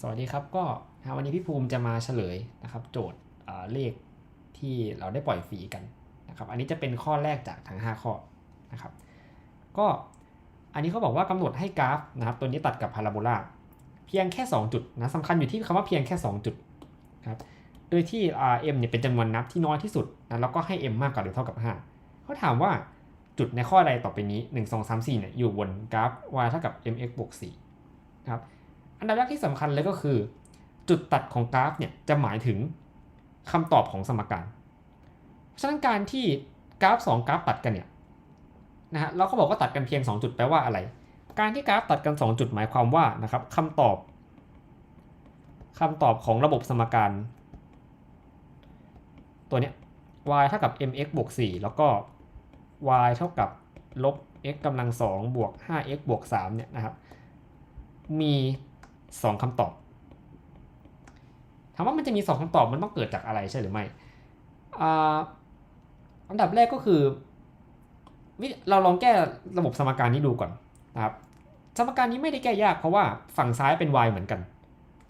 สวัสดีครับก็วันนี้พี่ภูมิจะมาเฉลยนะครับ โจทย์เลขที่เราได้ปล่อยฟรีกันนะครับ อันนี้จะเป็นข้อแรกจากทั้ง 5 ข้อนะครับ ก็อันนี้เขาบอกว่ากำหนดให้กราฟนะครับ ตัวนี้ตัดกับพาราโบลาเพียงแค่ 2 จุดนะสำคัญอยู่ที่คำว่าเพียงแค่ 2 จุดครับโดยที่ m เนี่ยเป็นจำนวนนับที่น้อยที่สุดนะแล้วก็ให้ m มากกว่าหรือเท่ากับ 5เขาถามว่าจุดในข้อใดต่อไปนี้ 1 2 3 4เนี่ยอยู่บนกราฟ y เท่ากับ mx บวก4ครับ อันดับแรกที่สำคัญเลยก็คือ จุดตัดของกราฟเนี่ยจะหมายถึงคำตอบของสมการฉะนั้นการที่กราฟ 2 กราฟตัดกันเนี่ยนะฮะเราก็บอกว่าตัดกันเพียง 2 จุดแปลว่าอะไร การที่กราฟตัดกัน 2 จุดหมายความว่านะครับคำตอบคำตอบของระบบสมการ ตัวเนี้ย y เท่ากับ mx บวก4แล้วก็ y เท่ากับลบ x กำลัง2บวก 5x บวก3เนี่ยนะครับ มี 2คำตอบ ถามว่ามันจะมี 2คำตอบมันต้องเกิดจากอะไรใช่หรือไม่อันดับแรกก็คือ เราลองแก้ระบบสมการนี้ดูก่อนนะครับสมการนี้ไม่ได้แก้ยากเพราะว่าฝั่งซ้ายเป็น y เหมือนกัน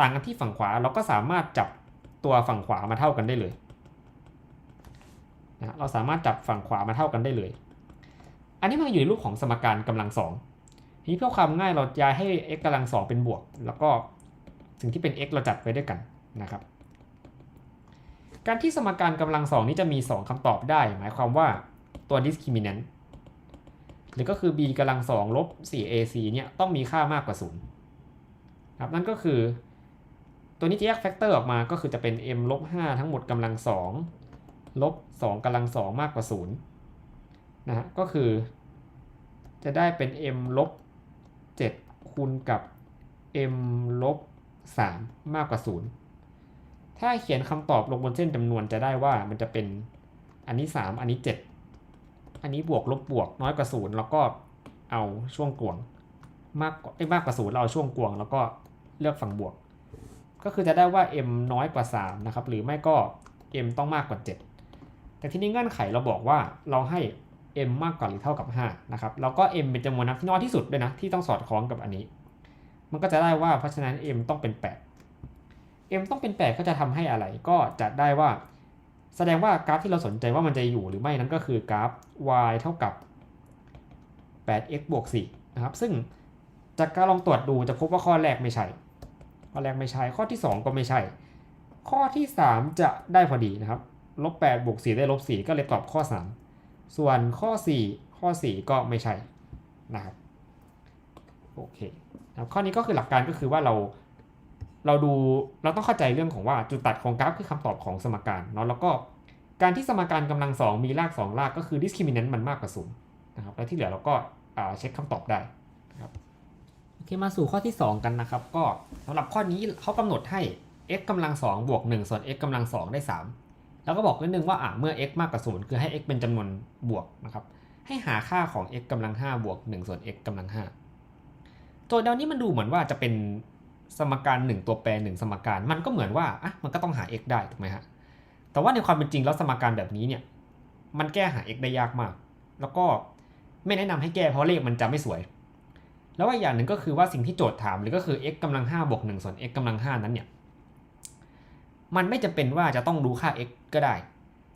ต่างกันที่ฝั่งขวาเราก็สามารถจับตัวฝั่งขวามาเท่ากันได้เลยนะเราสามารถจับฝั่งขวามาเท่ากันได้เลย อันนี้มันอยู่ในรูปของสมการกำลังสอง นี้เพื่อความง่ายเราย้ายให้ x กำลังสองเป็นบวก แล้วก็สิ่งที่เป็น x เราจัดไว้ด้วยกันนะครับ การที่สมการกำลังสองนี้จะมี 2คำตอบได้ หมายความว่าตัว discriminant หรือก็คือ b กำลังสองลบ 4ac เนี่ยต้องมีค่ามากกว่า0ครับนั่นก็คือ ตัวนี้จะแยกแฟกเตอร์ออกมาก็คือจะเป็น m ลบ5ทั้งหมดกำลังสองลบ2กำลังสองมากกว่า0นะฮะก็คือจะได้เป็น m ลบ 7 คูณกับ m ลบ 3 มากกว่า 0 ถ้าเขียนคำตอบลงบนเส้นจำนวนจะได้ว่ามันจะเป็นอันนี้ 3 อันนี้ 7 อันนี้บวกลบบวกน้อยกว่า 0 แล้วก็เอาช่วงกวงมากกว่าเอ้มากกว่า0เราเอาช่วงกวง แล้วก็เลือกฝั่งบวก ก็คือจะได้ว่า m น้อยกว่า 3 นะครับ หรือไม่ก็ m ต้องมากกว่า 7 แต่ที่นี้เงื่อนไขเราบอกว่าเราให้ m มากกว่าหรือเท่ากับ5นะครับแล้วก็ m เป็นจำนวนนับที่น้อยที่สุดด้วยนะที่ต้องสอดคล้องกับอันนี้ มันก็จะได้ว่าเพราะฉะนั้น m ต้องเป็น 8 m ต้องเป็น 8 ก็จะทำให้อะไรก็จะได้ว่า แสดงว่ากราฟที่เราสนใจว่ามันจะอยู่หรือไม่นั้นก็คือกราฟ y เท่ากับ 8x บวก4นะครับซึ่งจากการลองตรวจดูจะพบว่าข้อแรกไม่ใช่ ข้อแรกไม่ใช่ ข้อที่ 2 ก็ไม่ใช่ ข้อที่ 3 จะได้พอดีนะครับลบ8บวก4ได้ลบ4ก็เลยตอบข้อ 3 ส่วนข้อ 4 ข้อ 4 ก็ไม่ใช่นะครับโอเคนะข้อนี้ก็คือหลักการก็คือว่าเราเราดูเราต้องเข้าใจเรื่องของว่าจุดตัดของกราฟคือคำตอบของสมการเนาะแล้วก็การที่สมการกำลัง 2 มีราก 2 รากก็คือ discriminant มันมากกว่าศูนย์นะครับแล้วที่เหลือเราก็เช็คคำตอบได้นะครับโอเคมาสู่ข้อที่ 2 กันนะครับ ก็สำหรับข้อนี้เขากำหนดให้ x กำลัง2บวก1ส่วน x กำลัง2ได้ 3 แล้วก็บอกนิดนึงว่าอ่าเมื่อ x มากกว่า0คือให้ x เป็นจำนวนบวกนะครับให้หาค่าของ x กำลัง5บวก1ส่วน x กำลัง5โจทย์เดานี้มันดูเหมือนว่าจะเป็นสมการ 1 ตัวแปร 1 สมการ มันก็เหมือนว่าอะมันก็ต้องหา x ได้ถูกไหมฮะแต่ว่าในความเป็นจริงแล้วสมการแบบนี้เนี่ยมันแก้หา x ได้ยากมาก แล้วก็ไม่แนะนำให้แก้เพราะเลขมันจะไม่สวย แล้วว่าอย่างหนึ่งก็คือว่าสิ่งที่โจทย์ถามหรือก็คือ x กำลัง5บวก1ส่วน x กำลัง5นั้นเนี่ยมันไม่จำเป็นว่าจะต้องรู้ค่า x ก็ได้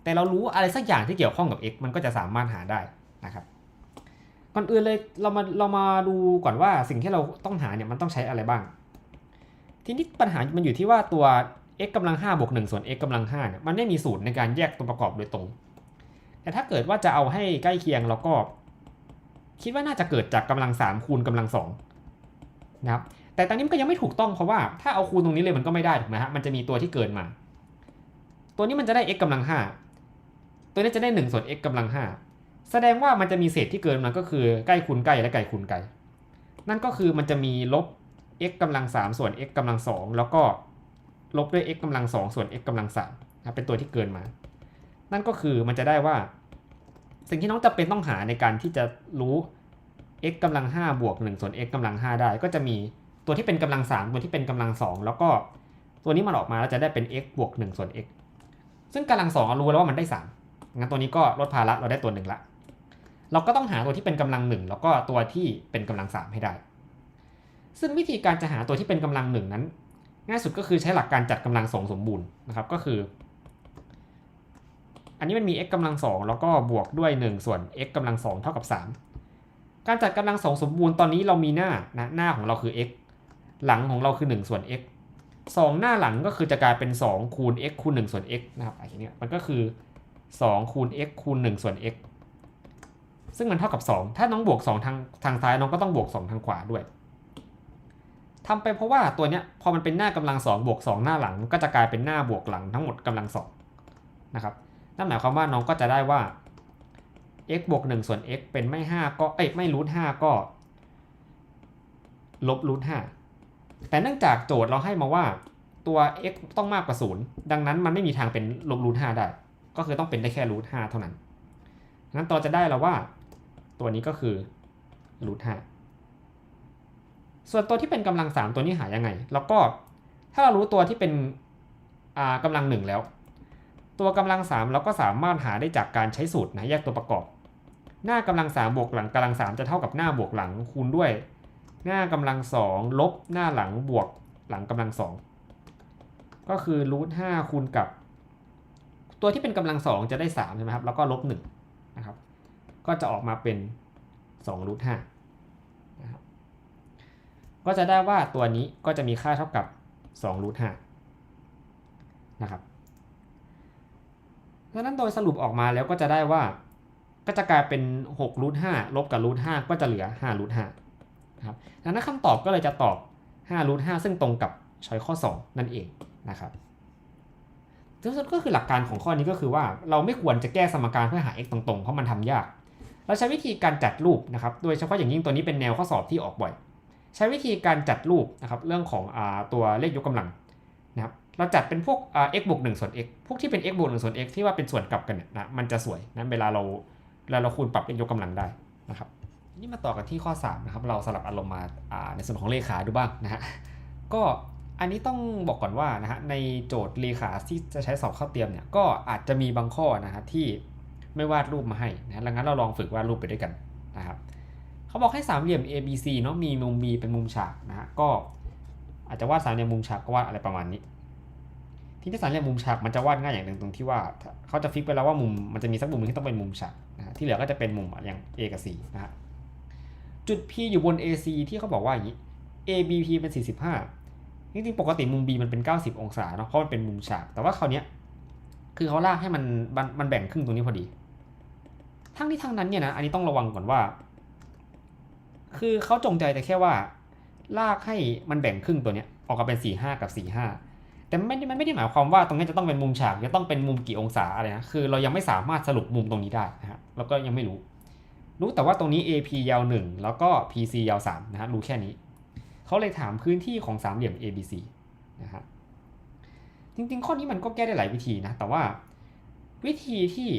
แต่เรารู้อะไรสักอย่างที่เกี่ยวข้องกับ x มันก็จะสามารถหาได้นะครับก่อนอื่นเลยเรามาเรามาดูก่อนว่าสิ่งที่เราต้องหาเนี่ยมันต้องใช้อะไรบ้าง ทีนี้ปัญหามันอยู่ที่ว่าตัว x กำลัง5บวก1ส่วน x กำลัง5เนี่ยมันไม่มีสูตรในการแยกตัวประกอบโดยตรง แต่ถ้าเกิดว่าจะเอาให้ใกล้เคียงเราก็ คิดว่าน่าจะเกิดจากกำลัง 3 คูณกำลัง2นะครับแต่ตอนนี้มันก็ยังไม่ถูกต้องเพราะว่าถ้าเอาคูณตรงนี้เลยมันก็ไม่ได้ถูกไหมฮะมันจะมีตัวที่เกินมา ตัวนี้มันจะได้ x กำลัง 5 ตัวนี้จะได้ 1 ส่วน x กำลัง 5 แสดงว่ามันจะมีเศษที่เกินมาก็คือใกล้คูณใกล้และไกลคูณไกล นั่นก็คือมันจะมีลบ x กำลัง 3 ส่วน x กำลัง 2 แล้วก็ลบด้วย x กำลัง 2 ส่วน x กำลัง3นะเป็นตัวที่เกินมา นั่นก็คือมันจะได้ว่า สิ่งที่น้องจะเป็นต้องหาในการที่จะรู้ x กำลัง 5 บวก 1 ส่วน x กำลัง 5 ได้ ก็จะมีตัวที่เป็นกำลัง 3 ตัวที่เป็นกำลัง 2 แล้วก็ตัวนี้มันออกมาแล้วจะได้เป็น x บวก 1 ส่วน x ซึ่งกำลัง2รู้แล้วว่ามันได้3งั้นตัวนี้ก็ลดภาระเราได้ตัวหนึ่งละ เราก็ต้องหาตัวที่เป็นกำลัง1แล้วก็ตัวที่เป็นกำลัง 3 ให้ได้ ซึ่งวิธีการจะหาตัวที่เป็นกำลัง1นั้น ง่ายสุดก็คือใช้หลักการจัดกำลังสองสมบูรณ์นะครับก็คือ อันนี้มันมี x กำลังสองแล้วก็บวกด้วย 1 ส่วน x กำลังสองเท่ากับ 3 การจัดกำลังสองสมบูรณ์ตอนนี้เรามีหน้านะหน้าของเราคือ x หลังของเราคือ 1 ส่วน x 2 หน้าหลังก็คือจะกลายเป็น 2 คูณ x คูณ 1 ส่วน x นะครับไอย่างเงี้ยมันก็คือ 2 คูณ x คูณ 1 ส่วน x ซึ่งมันเท่ากับ 2 ถ้าน้องบวก 2 ทางทางซ้ายน้องก็ต้องบวก 2 ทางขวาด้วยทำไปเพราะว่าตัวเนี้ยพอมันเป็นหน้ากำลัง 2 บวก 2 หน้าหลัง ก็จะกลายเป็นหน้าบวกหลังทั้งหมดกำลัง2นะครับนั่นหมายความว่าน้องก็จะได้ว่า x บวก 1 ส่วน x เป็นไม่ 5 ก็เอ้ยไม่รูท5ก็ลบรูท5 แต่เนื่องจากโจทย์เราให้มาว่าตัว x ต้องมากกว่า 0 ดังนั้นมันไม่มีทางเป็นลบรูท5ได้ ก็คือต้องเป็นได้แค่รูท5เท่านั้นงั้นเราจะได้แล้วว่า ตัวนี้ก็คือรูท5ส่วนตัวที่เป็นกำลัง 3 ตัวนี้หายังไง แล้วก็ถ้าเรารู้ตัวที่เป็นอ่ากำลัง 1 แล้ว ตัวกำลัง 3 เราก็สามารถหาได้จากการใช้สูตรนะแยกตัวประกอบ หน้ากำลัง 3 บวกหลังกำลัง 3 จะเท่ากับหน้าบวกหลังคูณด้วย หน้ากำลัง2ลบหน้าหลังบวกหลังกำลัง2ก็คือรูท5คูณกับ ตัวที่เป็นกำลัง2จะได้3ใช่ไหมครับ แล้วก็ลบ1นะครับ ก็จะออกมาเป็น2รูท5นะครับก็จะได้ว่าตัวนี้ก็จะมีค่าเท่ากับ2รูท5นะครับดังนั้นโดยสรุปออกมาแล้วก็จะได้ว่าก็จะกลายเป็น6รูท5ลบกับรูท5ก็จะเหลือ5รูท5นะครับ ดังนั้นคำตอบก็เลยจะตอบ5รูท5ซึ่งตรงกับช้อยข้อ 2 นั่นเองนะครับซึ่งก็คือหลักการของข้อนี้ก็คือว่าเราไม่ควรจะแก้สมการเพื่อหา x ตรงๆ เพราะมันทำยาก เราใช้วิธีการจัดรูปนะครับ โดยเฉพาะอย่างยิ่งตัวนี้เป็นแนวข้อสอบที่ออกบ่อย ใช้วิธีการจัดรูปนะครับเรื่องของอตัวเลขยกกำลังนะครับ เราจัดเป็นพวก x บวก1ส่วน x พวกที่เป็น x บวก1ส่วน x ที่ว่าเป็นส่วนกลับกันเนี่ยนะ มันจะสวยนะเวลาเราเวลาเราคูณปรับเลขยกกำลังได้นะครับ นี่มาต่อกันที่ข้อ3นะครับเราสลับอารมณ์มาในส่วนของเลขาดูบ้างนะฮะก็อันนี้ต้องบอกก่อนว่านะฮะในโจทย์เลขาที่จะใช้สอบเข้าเตรียมเนี่ยก็อาจจะมีบางข้อนะฮะที่ไม่วาดรูปมาให้นะดังนั้นเราลองฝึกวาดรูปไปด้วยกันนะครับเขาบอกให้สามเหลี่ยม ABC เนาะมีมุม B เป็นมุมฉากนะฮะก็อาจจะวาดสามเหลี่ยมมุมฉากก็วาดอะไรประมาณนี้ ที่ที่สามเหลี่ยมมุมฉากมันจะวาดง่ายอย่างหนึ่งตรงที่ว่าเขาจะฟิกไปแล้วว่ามุมมันจะมีสักมุมนึงที่ต้องเป็นมุมฉากนะฮะที่เหลือก็จะเป็นมุมอย่าง A กับ C นะฮะ จุด P อยู่บน AC ที่เขาบอกว่าอย่างนี้ ABP เป็น 45 จริงๆ ปกติมุม B มันเป็น 90 องศาเนาะเพราะมันเป็นมุมฉาก แต่ว่าคราวนี้คือเขาลากให้มันมันมันแบ่งครึ่งตรงนี้พอดี ทั้งนี้ทั้งนั้นเนี่ยนะ อันนี้ต้องระวังก่อนว่า คือเขาจงใจแต่แค่ว่า ลากให้มันแบ่งครึ่งตัวเนี้ยออกมาเป็น 4 5 กับ 4 5 แต่ไม่ได้มันไม่ได้หมายความว่าตรงนี้จะต้องเป็นมุมฉากจะต้องเป็นมุมกี่องศาอะไรนะ คือเรายังไม่สามารถสรุปมุมตรงนี้ได้นะฮะแล้วก็ยังไม่รู้ รู้แต่ว่าตรงนี้ AP ยาว 1 แล้วก็ PC ยาว 3 นะฮะรู้แค่นี้ เขาเลยถามพื้นที่ของสามเหลี่ยม ABC นะฮะจริงๆ ข้อนี้มันก็แก้ได้หลายวิธีนะ แต่ว่าวิธีที่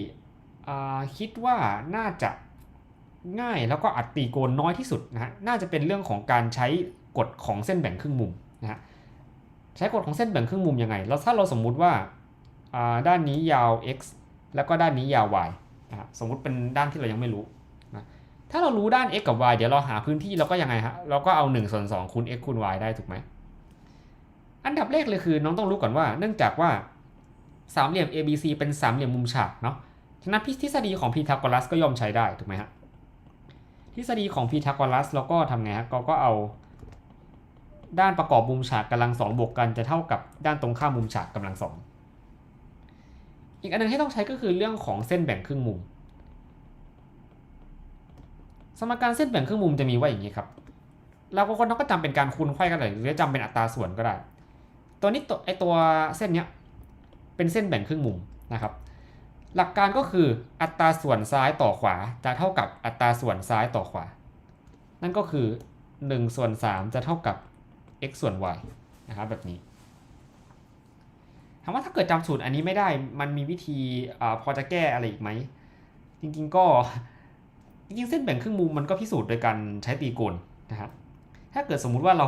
คิดว่าน่าจะง่ายแล้วก็อัดตีโกนน้อยที่สุดนะฮะน่าจะเป็นเรื่องของการใช้กฎของเส้นแบ่งครึ่งมุมนะฮะใช้กฎของเส้นแบ่งครึ่งมุมยังไง แล้วถ้าเราสมมุติว่าด้านนี้ยาว x แล้วก็ด้านนี้ยาว y นะฮะสมมุติเป็นด้านที่เรายังไม่รู้ ถ้าเรารู้ด้าน x กับ y เดี๋ยวเราหาพื้นที่เราก็ยังไงฮะ เราก็เอา1ส่วน2คูณ x คูณ y ได้ถูกไหม อันดับแรกเลยคือน้องต้องรู้ก่อนว่า เนื่องจากว่าสามเหลี่ยม ABC เป็นสามเหลี่ยมมุมฉากเนาะ ฉะนั้นทฤษฎีของพีทาโกรัสก็ย่อมใช้ได้ถูกไหมฮะ ทฤษฎีของพีทาโกรัสเราก็ทำไงฮะก็ก็เอาด้านประกอบมุมฉากกำลังสองบวกกันจะเท่ากับด้านตรงข้ามมุมฉากกำลังสอง อีกอันนึงที่ต้องใช้ก็คือเรื่องของเส้นแบ่งครึ่งมุม สมการเส้นแบ่งครึ่งมุมจะมีว่าอย่างนี้ครับ เราก็คนเราก็จำเป็นการคูณไขว้กันเลยหรือจำเป็นอัตราส่วนก็ได้ ตัวนี้ตัวไอตัวเส้นเนี้ยเป็นเส้นแบ่งครึ่งมุมนะครับ หลักการก็คืออัตราส่วนซ้ายต่อขวาจะเท่ากับอัตราส่วนซ้ายต่อขวา นั่นก็คือ1ส่วน3จะเท่ากับ x ส่วน y นะครับแบบนี้ถามว่าถ้าเกิดจำสูตรอันนี้ไม่ได้มันมีวิธีอพอจะแก้อะไรอีกไหม จริงๆก็ จริงๆเส้นแบ่งครึ่งมุมมันก็พิสูจน์โดยการใช้ตีโกณนะครับถ้าเกิดสมมุติว่าเรา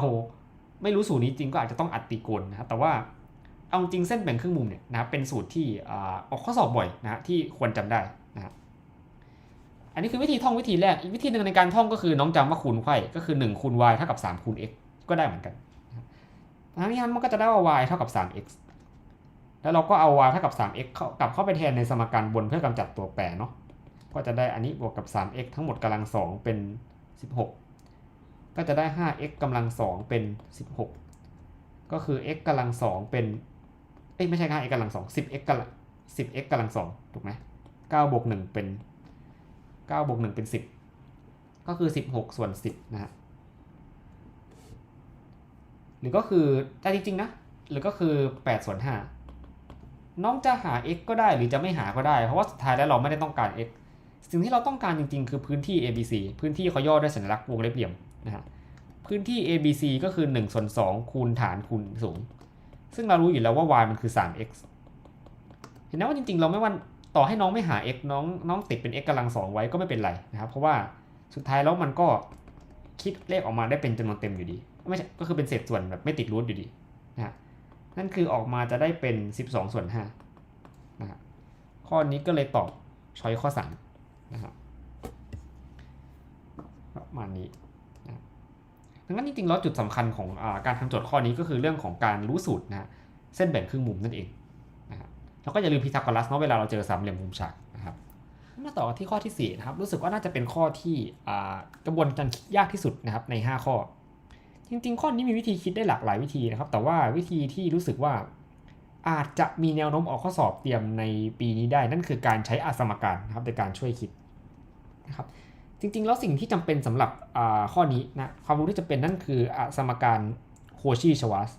ไม่รู้สูตรนี้จริงก็อาจจะต้องอัดตีโกณนะครับแต่ว่าเอาจริงเส้นแบ่งครึ่งมุมเนี่ยนะครับเป็นสูตรที่ออกข้อสอบบ่อยนะฮะที่ควรจำได้นะครับอันนี้คือวิธีท่องวิธีแรก อีกวิธีหนึ่งในการท่องก็คือน้องจำว่าคูณไขว้ก็คือ1คูณ y เท่ากับ3คูณ x ก็ได้เหมือนกันทั้งนี้มันก็จะได้ว่า y เท่ากับ 3x แล้วเราก็เอา y เท่ากับ 3x เข้ากลับเข้าไปแทนในสมการบนเพื่อกำจัดตัวแปรเนาะ ก็จะได้อันนี้บวกกับ 3x ทั้งหมดกำลัง 2 เป็น 16 ก็จะได้ 5x กำลัง 2 เป็น 16 ก็คือ x กำลัง 2 เป็น เอ้ยไม่ใช่ 5x กำลัง 2 10x กำลัง 10x กำลัง 2 ถูกไหม9บวก 1 เป็น 9บวก 1 เป็น 10 ก็คือ 16 ส่วน 10 นะฮะ หรือก็คือแต่จริง ๆ นะ หรือก็คือ 8 ส่วน 5น้องจะหา x ก็ได้หรือจะไม่หาก็ได้ เพราะว่าสุดท้ายแล้วเราไม่ได้ต้องการ x สิ่งที่เราต้องการจริงๆ คือพื้นที่ abc พื้นที่เขาย่อด้วยสัญลักษณ์วงเล็บเหลี่ยมนะฮะพื้นที่ abc ก็คือ1ส่วน2คูณฐานคูณสูง ซึ่งเรารู้อยู่แล้วว่า y มันคือ 3x เห็นไหมว่าจริงๆ เราไม่ว่าต่อให้น้องไม่หา x น้องน้องติดเป็น x กำลัง2ไว้ก็ไม่เป็นไรนะครับ เพราะว่าสุดท้ายแล้วมันก็คิดเลขออกมาได้เป็นจำนวนเต็มอยู่ดี ไม่ใช่ก็คือเป็นเศษส่วนแบบไม่ติดรูทอยู่ดีนะฮะนั่นคือออกมาจะได้เป็น 12 ส่วน5นะฮะข้อนี้ก็เลยตอบช้อยข้อ 3 นะครับประมาณนี้นะดังนั้นจริงๆแล้วจุดสำคัญของอการทำโจทย์ข้อนี้ก็คือเรื่องของการรู้สูตรนะฮะเส้นแบ่งครึ่งมุมนั่นเองนะครับแล้วก็อย่าลืมพีทาโกรัสเนาะเวลาเราเจอสามเหลี่ยมมุมฉากนะครับมาต่อกันที่ข้อที่4นะครับรู้สึกว่าน่าจะเป็นข้อที่กระบวนการคิดยากที่สุดนะครับใน 5 ข้อ จริง ๆ ข้อนี้มีวิธีคิดได้หลากหลายวิธีนะครับ แต่ว่าวิธีที่รู้สึกว่าอาจจะมีแนวโน้มออกข้อสอบเตรียมในปีนี้ได้ นั่นคือการใช้อาสมการนะครับในการช่วยคิด นะครับจริงๆ แล้วสิ่งที่จำเป็นสำหรับข้อนี้นะความรู้ที่จำเป็นนั่นคืออสมการโคชีชวัส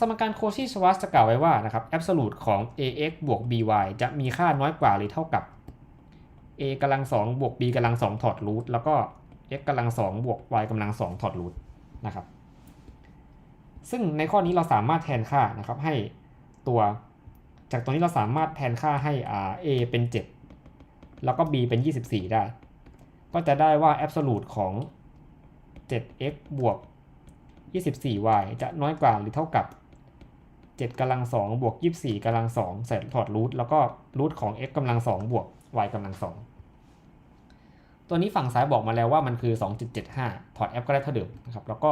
สมการโคชิชวัสจะกล่าวไว้ว่านะครับ absolute ของ ax บวก by จะมีค่าน้อยกว่าหรือเท่ากับ a กำลัง2บวก b กำลัง2ถอดรูทแล้วก็ x กำลัง2บวก y กำลัง2ถอดรูทนะครับ ซึ่งในข้อนี้เราสามารถแทนค่านะครับให้ตัว จากตรงนี้เราสามารถแทนค่าให้ a เป็น 7 แล้วก็ b เป็น 24 ได้ ก็จะได้ว่า absolute ของ 7x บวก 24y จะน้อยกว่าหรือเท่ากับ 7กำลัง2บวก 24กำลัง2ใส่ถอดรูทแล้วก็รูทของ x กำลัง2บวก y กำลัง2ตัวนี้ฝั่งซ้ายบอกมาแล้วว่ามันคือ 2.75 ถอด f ก็ได้เท่าเดิมนะครับ แล้วก็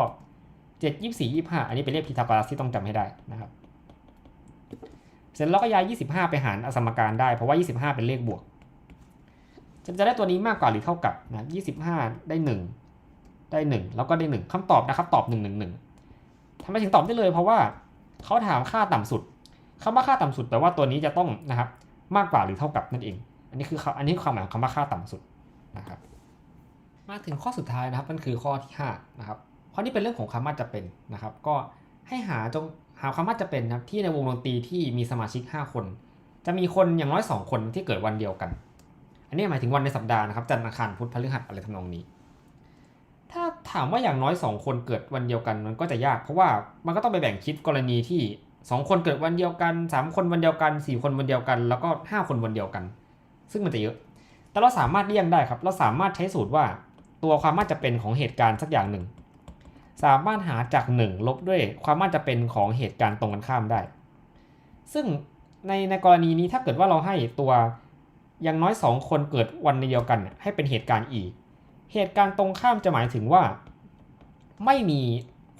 7 24 25 อันนี้เป็นเลขพีทาโกรัสที่ต้องจำให้ได้นะครับ เสร็จแล้วก็ย้าย 25 ไปหารอสมการได้ เพราะว่า 25 เป็นเลขบวก จะจะได้ตัวนี้มากกว่าหรือเท่ากับนะ25 ได้ 1 ได้ 1 แล้วก็ได้ 1คำตอบนะครับตอบ 1 1 1ทำไมถึงตอบได้เลย เพราะว่าเขาถามค่าต่ำสุดคำว่าค่าต่ำสุดแปลว่าตัวนี้จะต้องนะครับมากกว่าหรือเท่ากับนั่นเอง อันนี้คืออันนี้ความหมายของคำว่าค่าต่ำสุดนะครับ มาถึงข้อสุดท้ายนะครับนั่นคือข้อที่5นะครับข้อนี้เป็นเรื่องของคำว่าจะเป็นนะครับ ก็ ให้หาจงหาคำว่าจะเป็นนะครับที่ในวงดนตรีที่มีสมาชิก 5 คน จะมีคนอย่างน้อย 2 คนที่เกิดวันเดียวกัน อันนี้หมายถึงวันในสัปดาห์นะครับจันทร์อังคารพุธพฤหัสอะไรทำนองนี้ ถ้าถามว่าอย่างน้อย 2 คนเกิดวันเดียวกันมันก็จะยาก เพราะว่ามันก็ต้องไปแบ่งคิดกรณีที่ 2 คนเกิดวันเดียวกัน 3 คนวันเดียวกัน 4 คนวันเดียวกัน แล้วก็ 5 คนวันเดียวกัน ซึ่งมันจะเยอะ แต่เราสามารถเลี่ยงได้ครับ เราสามารถใช้สูตรว่าตัวความน่าจะเป็นของเหตุการณ์สักอย่างหนึ่ง สามารถหาจาก 1 ลบด้วยความน่าจะเป็นของเหตุการณ์ตรงกันข้ามได้ ซึ่งในในกรณีนี้ถ้าเกิดว่าเราให้ตัวอย่างน้อย 2 คนเกิดวันเดียวกัน ให้เป็นเหตุการณ์อีก เหตุการณ์ตรงข้ามจะหมายถึงว่า ไม่มี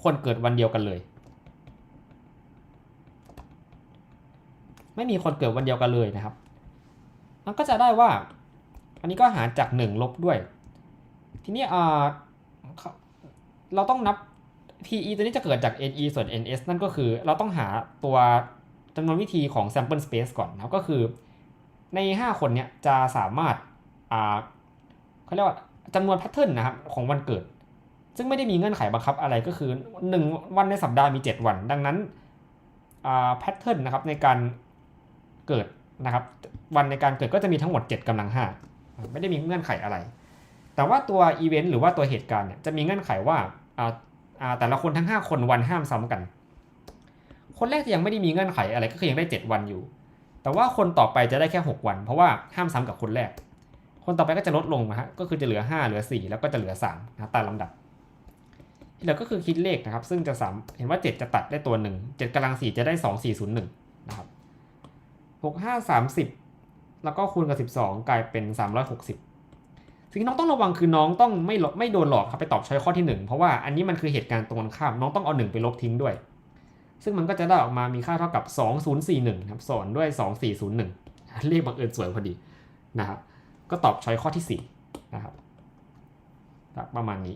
คนเกิดวันเดียวกันเลย ไม่มีคนเกิดวันเดียวกันเลยนะครับ มันก็จะได้ว่า อันนี้ก็หารจาก 1 ลบด้วย ทีนี้เราต้องนับ TE ตัวนี้จะเกิดจาก NE ส่วน NS นั่นก็คือเราต้องหาตัวจำนวนวิธีของ sample space ก่อนนะครับก็คือใน 5 คนเนี้ยจะสามารถอ่าเขาเรียกว่าจำนวนแพทเทิร์นนะครับของวันเกิด ซึ่งไม่ได้มีเงื่อนไขบังคับอะไรก็คือ 1 วันในสัปดาห์มี 7 วัน ดังนั้นแพทเทิร์นนะครับในการเกิดนะครับวันในการเกิดก็จะมีทั้งหมด 7กำลัง 5 ไม่ได้มีเงื่อนไขอะไร แต่ว่าตัวอีเวนต์หรือว่าตัวเหตุการณ์เนี่ยจะมีเงื่อนไขว่า แต่ละคนทั้ง 5 คนวันห้ามซ้ำกัน คนแรกจะยังไม่ได้มีเงื่อนไขอะไรก็คือยังได้ 7 วันอยู่ แต่ว่าคนต่อไปจะได้แค่ 6 วัน เพราะว่าห้ามซ้ำกับคนแรก คนต่อไปก็จะลดลงนะฮะก็คือจะเหลือ 5 เหลือ 4 แล้วก็จะเหลือ3นะตามลำดับที่เหลือก็คือคิดเลขนะครับ ซึ่งจะสามเห็นว่า 7 จะตัดได้ตัว 1 7กำลัง 4 จะได้ 2 4 0 1นะครับ6 5 30 แล้วก็คูณกับ 12 กลายเป็น 360 สิ่งที่น้องต้องระวังคือน้องต้องไม่ไม่โดนหลอกครับไปตอบช้อยข้อที่หนึ่งเพราะว่าอันนี้มันคือเหตุการณ์ตรงกันข้าม น้องต้องเอาหนึ่งไปลบทิ้งด้วย ซึ่งมันก็จะได้ออกมามีค่าเท่ากับ 2041ครับสอนด้วย 2401 เลขบังเอิญสวยพอดีนะครับก็ตอบช้อยข้อที่4นะครับประมาณนี้